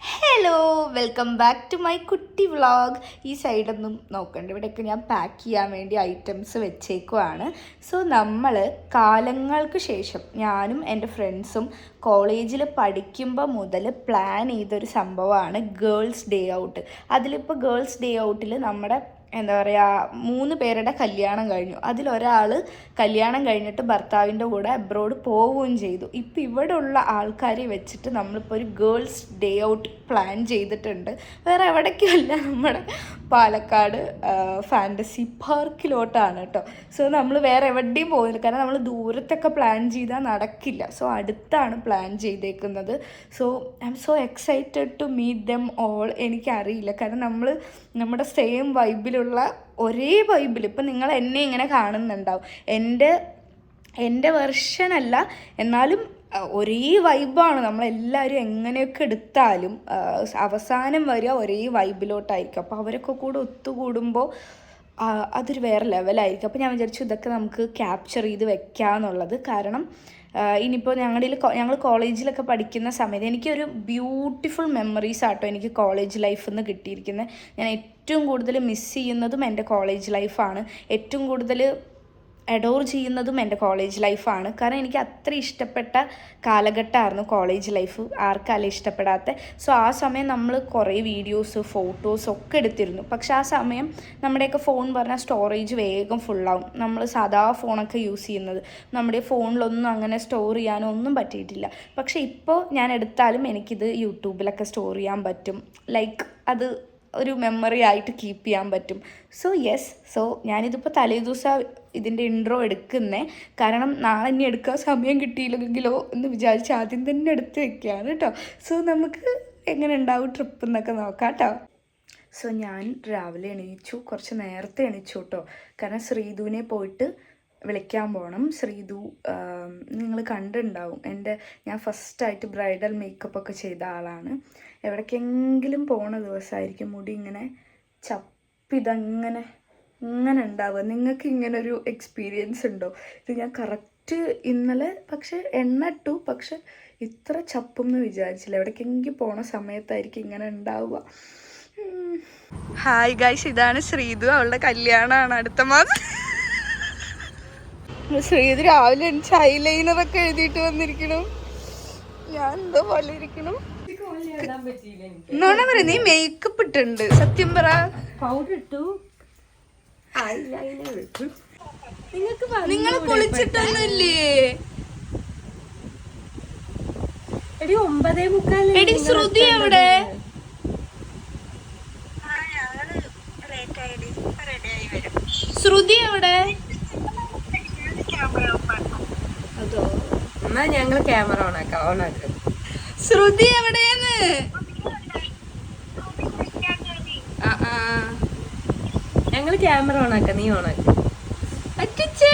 Hello welcome back to my കുട്ടി vlog ഈ സൈഡൊന്നും നോക്കണ്ട. ഇവിടെയൊക്കെ ഞാൻ പാക്ക് ചെയ്യാൻ വേണ്ടി ഐറ്റംസ് വെച്ചേക്കുവാണ്. സോ നമ്മൾ കാലങ്ങൾക്ക് ശേഷം ഞാനും എന്റെ ഫ്രണ്ട്സും കോളേജിൽ പഠിക്കുമ്പോൾ മുതൽ പ്ലാൻ ചെയ്തൊരു സംഭവമാണ് ഗേൾസ് ഡേ ഔട്ട് അതിലിപ്പോൾ ഗേൾസ് ഡേ ഔട്ടിൽ നമ്മുടെ എന്താ പറയുക മൂന്ന് പേരുടെ കല്യാണം കഴിഞ്ഞു. അതിലൊരാൾ കല്യാണം കഴിഞ്ഞിട്ട് ഭർത്താവിന്റെ കൂടെ അബ്രോഡ് പോവുകയും ചെയ്തു. ഇപ്പം ഇവിടെ ഉള്ള ആൾക്കാരെ വെച്ചിട്ട് നമ്മളിപ്പോൾ ഒരു ഗേൾസ് ഡേ ഔട്ട് പ്ലാൻ ചെയ്തിട്ടുണ്ട്. വേറെ എവിടേക്കുമല്ല നമ്മുടെ പാലക്കാട് ഫാന്റസി പാർക്കിലോട്ടാണ് കേട്ടോ സോ നമ്മൾ വേറെ എവിടെയും പോകുന്നില്ല കാരണം നമ്മൾ ദൂരത്തൊക്കെ പ്ലാൻ ചെയ്താൽ നടക്കില്ല. സോ അടുത്താണ് പ്ലാൻ ചെയ്തേക്കുന്നത്. So I'm so excited to meet them all എനിക്കറിയില്ല. കാരണം നമ്മൾ നമ്മുടെ സെയിം വൈബിലുള്ള ഒരേ വൈബിൽ ഇപ്പം നിങ്ങൾ എന്നെ ഇങ്ങനെ കാണുന്നുണ്ടാവും. എന്റെ എന്റെ വെർഷനല്ല എന്നാലും ഒരേ വൈബാണ് നമ്മളെല്ലാവരും എങ്ങനെയൊക്കെ എടുത്താലും അവസാനം വരിക ഒരേ വൈബിലോട്ടായിരിക്കും അപ്പോൾ അവരൊക്കെ കൂടെ ഒത്തുകൂടുമ്പോൾ അതൊരു വേറെ ലെവലായിരിക്കും അപ്പോൾ ഞാൻ വിചാരിച്ചു ഇതൊക്കെ നമുക്ക് ക്യാപ്ചർ ചെയ്ത് വെക്കാമെന്നുള്ളത് കാരണം ഇനിയിപ്പോൾ ഞങ്ങളിൽ ഞങ്ങൾ കോളേജിലൊക്കെ പഠിക്കുന്ന സമയത്ത് എനിക്കൊരു ബ്യൂട്ടിഫുൾ മെമ്മറീസ് ആട്ടോ എനിക്ക് കോളേജ് ലൈഫിൽ നിന്ന് കിട്ടിയിരിക്കുന്നത് ഞാൻ ഏറ്റവും കൂടുതൽ മിസ് ചെയ്യുന്നതും എന്റെ കോളേജ് ലൈഫാണ്. ഏറ്റവും കൂടുതൽ അഡോർ ചെയ്യുന്നതും എന്റെ കോളേജ് ലൈഫാണ് കാരണം എനിക്ക് അത്ര ഇഷ്ടപ്പെട്ട കാലഘട്ടമായിരുന്നു കോളേജ് ലൈഫ് ആർക്കല്ല ഇഷ്ടപ്പെടാത്ത. സോ ആ സമയം നമ്മൾ കുറേ വീഡിയോസ് ഫോട്ടോസ് ഒക്കെ എടുത്തിരുന്നു. പക്ഷെ ആ സമയം നമ്മുടെയൊക്കെ ഫോൺ പറഞ്ഞാൽ സ്റ്റോറേജ് വേഗം ഫുള്ളാവും നമ്മൾ സാധാ ഫോണൊക്കെ യൂസ് ചെയ്യുന്നത്. നമ്മുടെ ഫോണിലൊന്നും അങ്ങനെ സ്റ്റോർ ചെയ്യാനോ ഒന്നും പറ്റിയിട്ടില്ല. പക്ഷേ ഇപ്പോൾ ഞാൻ എടുത്താലും എനിക്കിത് യൂട്യൂബിലൊക്കെ സ്റ്റോർ ചെയ്യാൻ പറ്റും. ലൈക്ക് അത് ഒരു മെമ്മറി ആയിട്ട് കീപ്പ് ചെയ്യാൻ പറ്റും. സോ യെസ് സോ ഞാനിതിപ്പോൾ തലേ ദിവസം ഇതിന്റെ ഇൻട്രോ എടുക്കുന്നേ. കാരണം നാളെ ഇനി എടുക്കാൻ സമയം കിട്ടിയില്ലെങ്കിലോ എന്ന് വിചാരിച്ച് ആദ്യം തന്നെ എടുത്ത് വെക്കുകയാണ് കേട്ടോ സോ നമുക്ക് എങ്ങനെ ഉണ്ടാവും ട്രിപ്പ് എന്നൊക്കെ നോക്കാം കേട്ടോ സോ ഞാൻ രാവിലെ എണീച്ചു. കുറച്ച് നേരത്തെ എണീച്ചു കേട്ടോ കാരണം ശ്രീധുവിനെ പോയിട്ട് വിളിക്കാൻ പോകണം ശ്രീതു നിങ്ങൾ കണ്ടിട്ടുണ്ടാവും. എന്റെ ഞാൻ ഫസ്റ്റായിട്ട് ബ്രൈഡൽ മേക്കപ്പ് ഒക്കെ ചെയ്ത ആളാണ്. എവിടേക്കെങ്കിലും പോണ ദിവസമായിരിക്കും മുടി ഇങ്ങനെ ചപ്പിതങ്ങനെ ഇങ്ങനെ ഉണ്ടാവുക. നിങ്ങൾക്ക് ഇങ്ങനെ ഒരു എക്സ്പീരിയൻസ് ഉണ്ടോ? ഇത് ഞാൻ കറക്റ്റ് ഇന്നലെ പക്ഷെ എണ്ണ ഇട്ടു. പക്ഷെ ഇത്ര ചപ്പും എന്ന് വിചാരിച്ചില്ല. എവിടേക്കെങ്കിലും പോണ സമയത്തായിരിക്കും ഇങ്ങനെ ഉണ്ടാവുക. ഹായ് ഗൈസ് ഇതാണ് ശ്രീതു. അവളുടെ കല്യാണമാണ്. അടുത്ത മാസം ശ്രീതു രാവിലെ എണീച്ച് ഐലൈനർ ഒക്കെ എഴുതിയിട്ട് വന്നിരിക്കണം. ഞാൻ എന്തോ പോലെ ഇരിക്കണം. നോണ പറ നീ മേക്കപ്പ് ഇട്ടുണ്ട് സത്യം പറ. പൗഡർ ഇട്ടു. ഐലൈനർ ഇട്ടു. നിങ്ങൾക്ക് നിങ്ങൾ കുളിച്ചിട്ടൊന്നുമില്ലേ? എടി ഒമ്പതേ മുക്കാൽ എടി ശ്രുതി എവിടെ? ശ്രുതി എവിടെ? അതോ? എന്നാ ഞങ്ങൾ ക്യാമറ ഓൺ ആക്കാം ഓൺ ആക്കാം ശ്രുതി എവിടെയെന്ന്. ഞങ്ങൾ ക്യാമറ ഓൺ ആക്കാം നീ അച്ചച്ചേ.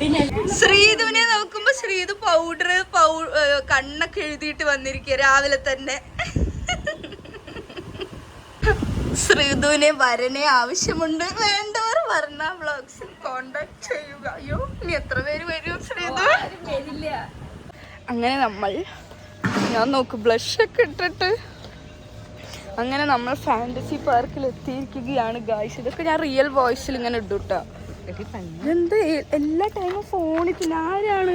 പിന്നെ? ശ്രീധുവിനെ നോക്കുമ്പോ ശ്രീധു പൗഡർ പൗ കണ്ണൊക്കെ എഴുതിയിട്ട് വന്നിരിക്കുക രാവിലെ തന്നെ. ശ്രീധുവിനെ വരനെ ആവശ്യമുണ്ട്. വേണ്ടവർ വർണ വ്ളോഗ്സിൽ കോണ്ടാക്ട് ചെയ്യുക. അയ്യോ ഇനി എത്ര പേര് വരും ശ്രീധു വരില്ല അങ്ങനെ നമ്മൾ ഞാൻ നോക്ക് ബ്ലഷ് ഒക്കെ ഇട്ടിട്ട് അങ്ങനെ നമ്മൾ ഫാന്റസി പാർക്കിൽ എത്തിയിരിക്കുകയാണ് ഗായ്സ് ഇതൊക്കെ ഞാൻ റിയൽ വോയിസിൽ ഇങ്ങനെ ഇട്ടു കേട്ടോ എന്ത്? എല്ലാ ടൈമും ഫോണിൽ പിന്നെ ആരാണ്?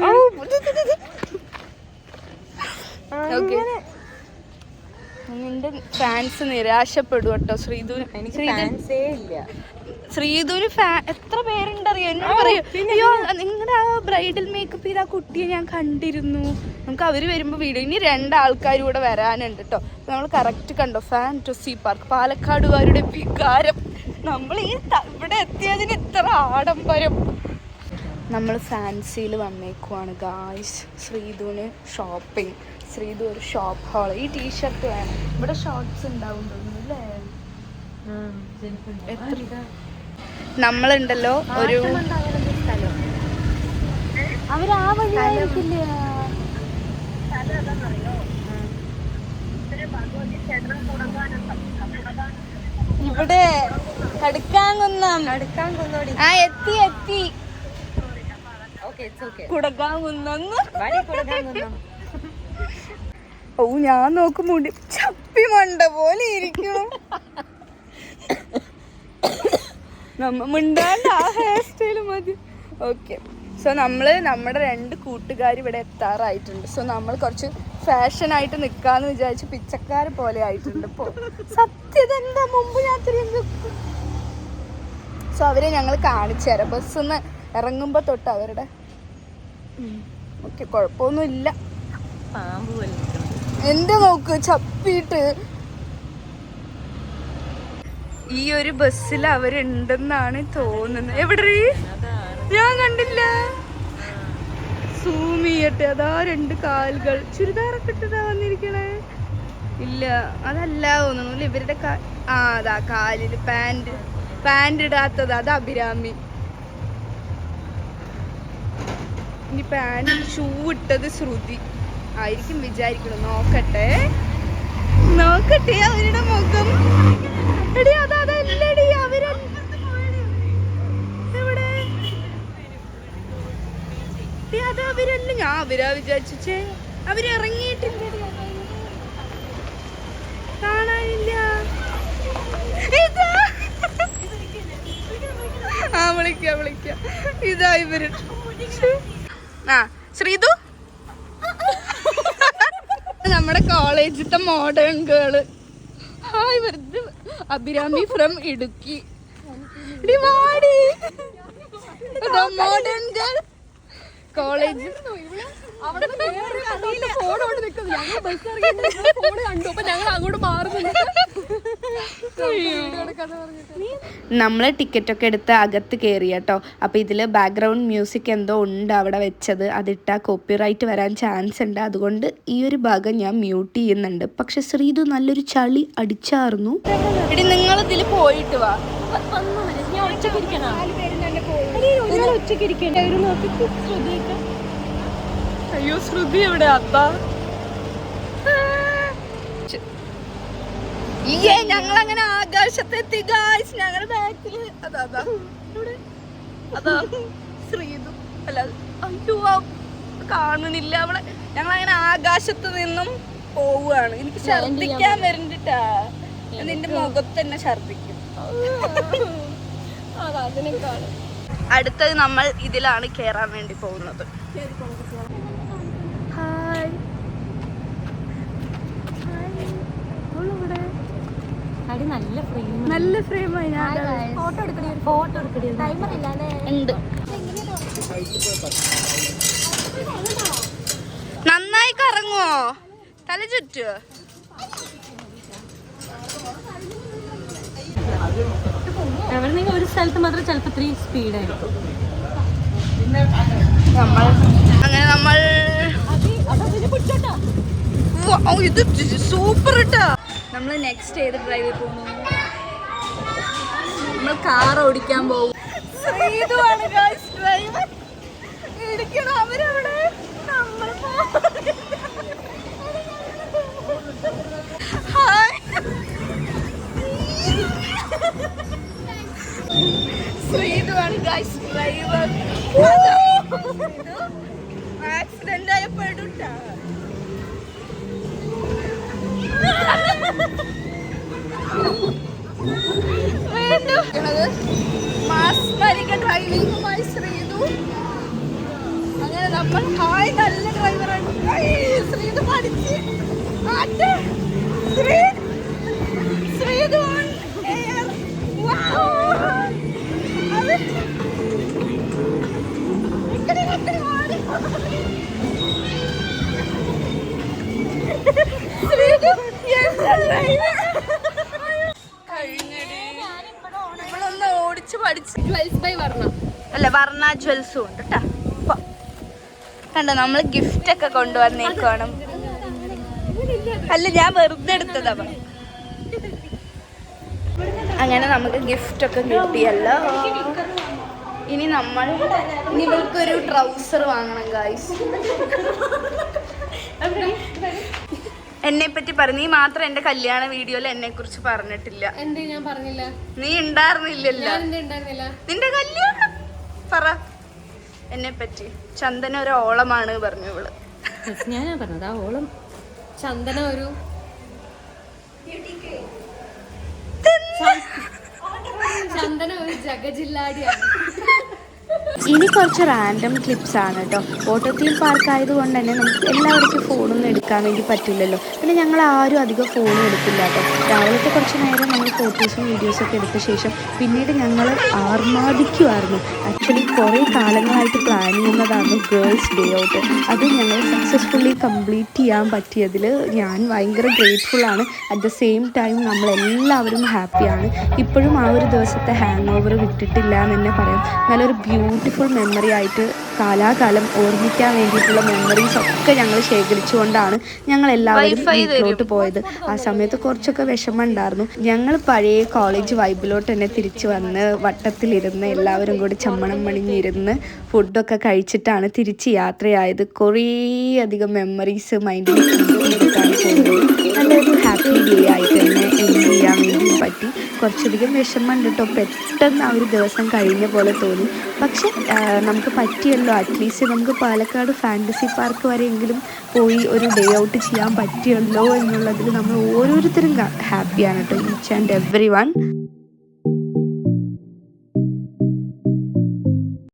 നിന്റെ ഫാൻസ് നിരാശപ്പെടും കേട്ടോ ശ്രീധു. എനിക്ക് ശ്രീധു ഫാൻ എത്ര പേരുണ്ടറിയോ? എന്നോട് പറയൂ അയ്യോ നിങ്ങളുടെ ആ ബ്രൈഡൽ മേക്കപ്പ് ചെയ്ത ആ കുട്ടിയെ ഞാൻ കണ്ടിരുന്നു. നമുക്ക് അവർ വരുമ്പോ വീട്. ഇനി രണ്ടാൾക്കാരും കൂടെ വരാനുണ്ട് കേട്ടോ നമ്മൾ കറക്റ്റ് കണ്ടോ? ഫാൻ ടു സി പാർക്ക് പാലക്കാടുകാരുടെ വികാരം. നമ്മൾ ഈ ഇവിടെ എത്തിയതിന് ഇത്ര ആഡംബരം. നമ്മൾ ഫാൻസിയിൽ വന്നേക്കുവാണ് ഗായ്സ് ശ്രീധുവിന് ഷോപ്പിംഗ് ശ്രീധു ഒരു ഷോപ്പ് ഹോൾ ഈ ടീഷർട്ട് വേണം. ഇവിടെ ഷോർട്സ് ഉണ്ടാവും തോന്നുന്നു അല്ലേ? എത്ര നമ്മളുണ്ടല്ലോ ഒരു ഇവിടെ കടുക്കാങ്കുന്നം. ആ എത്തി എത്തി. കുടക്കാങ്കുന്നം ഓ ഞാൻ നോക്കുമ്പോണ്ട് ചപ്പി മണ്ട പോലെ ഇരിക്കണം മിണ്ടാണ്ട് ആ ഹെയർ സ്റ്റൈൽ മതി. ഓക്കെ സോ നമ്മൾ നമ്മുടെ രണ്ട് കൂട്ടുകാർ ഇവിടെ എത്താറായിട്ടുണ്ട്. സോ നമ്മൾ കുറച്ച് ഫാഷൻ ആയിട്ട് നിൽക്കാന്ന് വിചാരിച്ച് പിച്ചക്കാരെ പോലെ ആയിട്ടുണ്ട് ഇപ്പോൾ സത്യത എന്താ? മുമ്പ് ഞാൻ സോ അവരെ ഞങ്ങൾ കാണിച്ചു തരാം. ബസ്സിൽ നിന്ന് ഇറങ്ങുമ്പോൾ തൊട്ട് അവരുടെ ഓക്കെ കുഴപ്പമൊന്നുമില്ല എന്റെ നോക്ക്? ചപ്പിട്ട് ഈ ഒരു ബസ്സിൽ അവരുണ്ടെന്നാണ് തോന്നുന്നത്. എവിടെ ഞാൻ കണ്ടില്ല. സൂം ചെയ്യട്ടെ അതാ രണ്ട് കാലുകൾ. ചുരിദാറൊക്കെ ഇട്ടതാ വന്നിരിക്കണേ. ഇല്ല അതല്ല തോന്നുന്നു. ഇവരുടെ ആ അതാ കാലിൽ പാന്റ് പാന്റ് ഇടാത്തത് അത് അഭിരാമി. ഇനി പാന്റ് ഷൂ ഇട്ടത് ശ്രുതി. ആയിരിക്കും വിചാരിക്കണം. നോക്കട്ടെ. നോക്കട്ടെ അവരുടെ മുഖം എടി അത് അതല്ലടി അവർ എവിടെ എടി, അത് അവരാ വിചാരിച്ചേ അവർ ഇറങ്ങിയിട്ടില്ലടി കാണാനില്ല ആ വിളിക്കാം വിളിക്കാം. ഇതാ ഇവർ. ആ ശ്രീതു? നമ്മുടെ കോളേജിലത്തെ മോഡേൺ ഗേൾ ഹായ് വെറുതെ Abhirami from Idukki. Modern girl college നമ്മൾ ടിക്കറ്റ് ഒക്കെ എടുത്ത് അകത്ത് കയറി കേട്ടോ. അപ്പോൾ ഇതിൽ ബാക്ക്ഗ്രൗണ്ട് മ്യൂസിക് എന്തോ ഉണ്ട് അവിടെ വെച്ചത്. അതിട്ടാൽ കോപ്പിറൈറ്റ് വരാൻ ചാൻസ് ഉണ്ട്. അതുകൊണ്ട് ഈ ഒരു ഭാഗം ഞാൻ മ്യൂട്ട് ചെയ്യുന്നുണ്ട്. പക്ഷെ ശ്രീതു നല്ലൊരു ചളി അടിച്ചായിരുന്നു എടി നിങ്ങൾ ഇതിൽ പോയിട്ട് വാ. ഒറ്റയ്ക്ക് ഇരിക്കണോ ഒറ്റയ്ക്ക് ഇരിക്കണ്ടേ ഒരു നോക്കി ശ്രദ്ധിക്കാം അയ്യോ ശ്രുതി എവിടെ? അത്ത ഇയ്യേ ഞങ്ങൾ അങ്ങനെ ആകാശത്തെത്തി ഗായ്സ് ഞങ്ങളുടെ ബാക്കിൽ. അതാ അതാ. ഇവിടെ. അതാ. ശ്രീതു. അല്ല അയ്യോ ആ കാണണില്ല അവളെ. ഞങ്ങൾ അങ്ങനെ ആകാശത്ത് നിന്നും പോവുകയാണ്. എനിക്ക് ഛർദിക്കാൻ വരണ്ടിട്ടാ. നിന്റെ മുഖത്ത് തന്നെ ഛർദിക്കും അടുത്തത് നമ്മൾ ഇതിലാണ് കേറാൻ വേണ്ടി പോകുന്നത്. ഹായ്. അടി നല്ല ഫ്രെയിം നല്ല ഫ്രെയിമായി ഫോട്ടോ എടുക്കണേ. ഫോട്ടോ എടുക്കണേ. ടൈമർ ഇല്ലാതെ ഉണ്ട്. നന്നായി കറങ്ങുവോ? തല ചുറ്റുവോ? അവിടെ നിങ്ങൾ ഒരു സ്ഥലത്ത് മാത്രം ചിലപ്പോൾ ഇത്രയും സ്പീഡായിരിക്കും നമ്മൾ അങ്ങനെ നമ്മൾ ഇത് സൂപ്പർ ഇട്ടാ നമ്മൾ നെക്സ്റ്റ് ഏത് ഡ്രൈവിൽ പോകുന്നു നമ്മൾ കാർ ഓടിക്കാൻ പോകും ഇരിക്കണം അവരവിടെ. നമ്മൾ ഡ്രൈവർ ആക്സിഡന്റ് ആയ പെടുട്ടാ മാസ്മരിക ഡ്രൈവിംഗുമായി ശ്രീതു. അങ്ങനെ നമ്മൾ ഹായ് നല്ല ഡ്രൈവറാണ്. ശ്രീതു പഠിച്ച്. ശ്രീ അല്ല വർണ ജ്വൽസും ഉണ്ട് കേട്ടാ കണ്ടോ നമ്മൾ ഗിഫ്റ്റ് ഒക്കെ കൊണ്ടുവന്നേക്കാണ് അല്ല ഞാൻ വെറുതെ എടുത്തതാ അങ്ങനെ നമുക്ക് ഗിഫ്റ്റ് ഒക്കെ കിട്ടിയല്ലോ. ഇനി നമ്മൾ ഇനി ഇവൾക്കൊരു ട്രൗസർ വാങ്ങണം ഗായ്സ് എന്നെ പറ്റി പറഞ്ഞു. നീ മാത്രം എന്റെ കല്യാണ വീഡിയോയിൽ എന്നെ കുറിച്ച് പറഞ്ഞിട്ടില്ല. എന്തേ ഞാൻ പറഞ്ഞില്ല? നീ ഉണ്ടായിരുന്നില്ലല്ലോ. ഞാൻ എന്തേ ഉണ്ടായിരുന്നില്ല? നിന്റെ കല്യാണം. പറ. എന്നെ പറ്റി ചന്ദന ഒരു ഓളമാണ് പറഞ്ഞു ഇവൾ. ഞാനാ പറഞ്ഞത്. ആ ഓളം ചന്ദന ഒരു ചന്ദന ഒരു ജഗജില്ലാടിയാണ്. ഇനി കുറച്ച് റാൻഡം ക്ലിപ്സ് ആണ് കേട്ടോ ഓട്ടോ തീം പാർക്ക് ആയതുകൊണ്ട് തന്നെ നമുക്ക് എല്ലാവർക്കും ഫോണൊന്നും എടുക്കാൻ വേണ്ടി പറ്റില്ലല്ലോ. പിന്നെ ഞങ്ങൾ ആരും അധികം ഫോൺ എടുക്കില്ല കേട്ടോ രാവിലത്തെ കുറച്ച് നേരം നമ്മൾ ഫോട്ടോസും വീഡിയോസും ഒക്കെ എടുത്ത ശേഷം പിന്നീട് ഞങ്ങൾ ആർമാദിക്കുമായിരുന്നു ആക്ച്വലി കുറേ കാലങ്ങളായിട്ട് പ്ലാൻ ചെയ്യുന്നതാണ് ഗേൾസ് ഡേ ഔട്ട് അത് ഞങ്ങൾ സക്സസ്ഫുള്ളി കംപ്ലീറ്റ് ചെയ്യാൻ പറ്റിയതിൽ ഞാൻ ഭയങ്കര ഗ്രേറ്റ്ഫുൾ ആണ്. അറ്റ് ദ സെയിം ടൈം നമ്മളെല്ലാവരും ഹാപ്പിയാണ് ഇപ്പോഴും ആ ഒരു ദിവസത്തെ ഹാങ് ഓവർ വിട്ടിട്ടില്ല എന്ന് തന്നെ പറയാം. നല്ലൊരു ബ്യൂട്ടിഫുൾ മെമ്മറി ആയിട്ട് കാലാകാലം ഓർമ്മിക്കാൻ വേണ്ടിയിട്ടുള്ള മെമ്മറീസ് ഒക്കെ ഞങ്ങൾ ശേഖരിച്ചുകൊണ്ടാണ് ഞങ്ങൾ എല്ലാവരും വീട്ടിലോട്ട് പോയത്. ആ സമയത്ത് കുറച്ചൊക്കെ വിഷമം ഉണ്ടായിരുന്നു ഞങ്ങൾ പഴയ കോളേജ് വൈബിലോട്ട് തന്നെ തിരിച്ചു വന്ന് വട്ടത്തിലിരുന്ന് എല്ലാവരും കൂടി ചമ്മണം മണിഞ്ഞിരുന്ന് ഫുഡൊക്കെ കഴിച്ചിട്ടാണ് തിരിച്ച് യാത്രയായത്. കുറേ അധികം മെമ്മറീസ് മൈൻഡിൽ നല്ലൊരു ഹാപ്പി ഡേ ആയിട്ട് പറ്റി. കുറച്ചധികം വിഷമം കേട്ടോ പെട്ടെന്ന് ആ ഒരു ദിവസം കഴിഞ്ഞ പോലെ തോന്നി. പക്ഷെ നമുക്ക് പറ്റിയല്ലോ. അറ്റ്ലീസ്റ്റ് നമുക്ക് പാലക്കാട് ഫാന്റസി പാർക്ക് വരെയെങ്കിലും പോയി ഒരു ഡേ ഔട്ട് ചെയ്യാൻ പറ്റിയല്ലോ എന്നുള്ളതിൽ നമ്മൾ ഓരോരുത്തരും ഹാപ്പിയാണ് കേട്ടോ ഈച്ച് ആൻഡ് എവറി വൺ